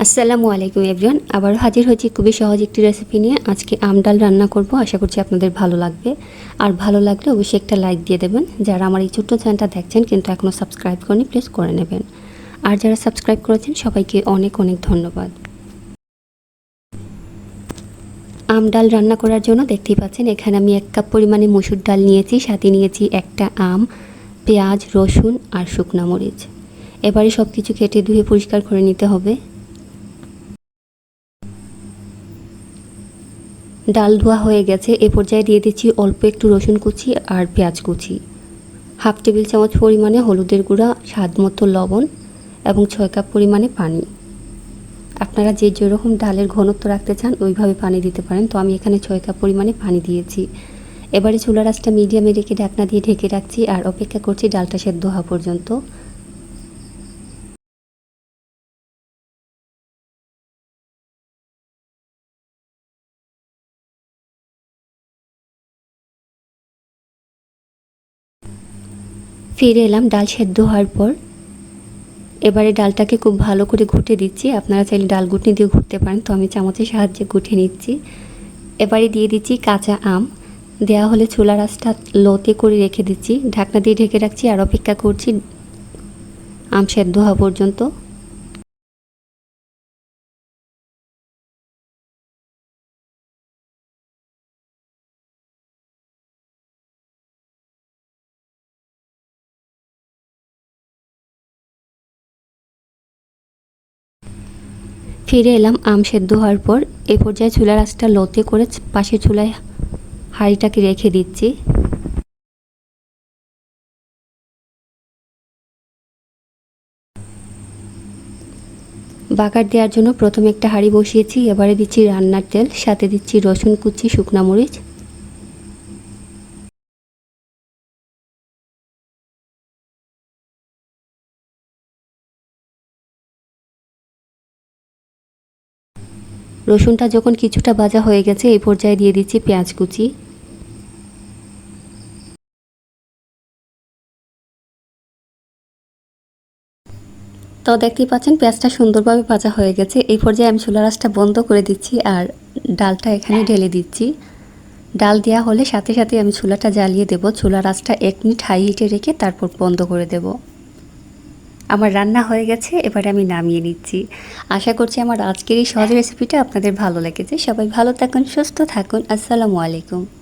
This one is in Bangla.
আসসালামু আলাইকুম এভরিওয়ান। আবার হাজির হয়েছি খুবই সহজ একটি রেসিপি নিয়ে। আজকে আম ডাল রান্না করব। আশা করছি আপনাদের ভালো লাগবে। আর ভালো লাগলে অবশ্যই একটা লাইক দিয়ে দেবেন। যারা আমার এই ছোট্ট চ্যানেলটা দেখছেন কিন্তু এখনও সাবস্ক্রাইব করেনি প্লিজ করে নেবেন। আর যারা সাবস্ক্রাইব করেছেন, সবাইকে অনেক অনেক ধন্যবাদ। আম ডাল রান্না করার জন্য দেখতেই পাচ্ছেন, এখানে আমি এক কাপ পরিমাণে মসুর ডাল নিয়েছি। সাথে নিয়েছি একটা আম, পেঁয়াজ, রসুন আর শুকনা মরিচ। এবারে সব কিছু কেটে ধুয়ে পরিষ্কার করে নিতে হবে। ডাল ধোয়া হয়ে গেছে। এ পর্যায়ে দিয়ে দিচ্ছি অল্প একটু রসুন কুচি আর পেঁয়াজ কুচি। হাফ টেবিল চামচ পরিমাণে হলুদের গুঁড়া, স্বাদ মতো লবণ এবং ছয় কাপ পরিমাণে পানি। আপনারা যে যেরকম ডালের ঘনত্ব রাখতে চান, ওইভাবে পানি দিতে পারেন। তো আমি এখানে ছয় কাপ পরিমাণে পানি দিয়েছি। এবারে চুলা রাসটা মিডিয়ামে রেখে ঢাকনা দিয়ে ঢেকে রাখছি আর অপেক্ষা করছি ডালটা সেদ্ধ হওয়া পর্যন্ত। ফিরে এলাম ডাল সেদ্ধ হওয়ার পর। এবারে ডালটাকে খুব ভালো করে ঘুটে দিচ্ছি। আপনারা চাইলে ডাল ঘুটনি দিয়ে ঘুরতে পারেন, তো আমি চামচের সাহায্যে ঘুটে নিচ্ছি। এবারে দিয়ে দিচ্ছি কাঁচা আম। দেয়া হলে চুলা রাসটা লোতে করে রেখে দিচ্ছি। ঢাকনা দিয়ে ঢেকে রাখছি আর অপেক্ষা করছি আম সেদ্ধ হওয়া পর্যন্ত। ফিরে এলাম আম সেদ্ধ হওয়ার পর। এ পর্যায়ে চুলার আঁচটা লোতে করে পাশের চুলায় হাঁড়িটাকে রেখে দিচ্ছি। বাকার দেওয়ার জন্য প্রথমে একটা হাঁড়ি বসিয়েছি, এবারে দিচ্ছি রান্নার তেল, সাথে দিচ্ছি রসুন কুচি, শুকনা মরিচ রসুনটা যখন কিছুটা ভাজা হয়ে গেছে, এই পর্যায়ে দিয়ে দিচ্ছি পেঁয়াজ কুচি। তো দেখতেই পাচ্ছেন, পেঁয়াজটা সুন্দরভাবে ভাজা হয়ে গেছে। এই পর্যায়ে আমি চুলা রাসটা বন্ধ করে দিচ্ছি আর ডালটা এখানে ঢেলে দিচ্ছি। ডাল দেওয়া হলে সাথে সাথে আমি চুলাটা জ্বালিয়ে দেব। চুলা রাসটা এক মিনিট হাই হিটে রেখে তারপর বন্ধ করে দেব। আমার রান্না হয়ে গেছে, এবার আমি নামিয়ে নিচ্ছি। আশা করছি আমার আজকের এই সহজ রেসিপিটা আপনাদের ভালো লেগেছে। সবাই ভালো থাকুন, সুস্থ থাকুন। আসসালামু আলাইকুম।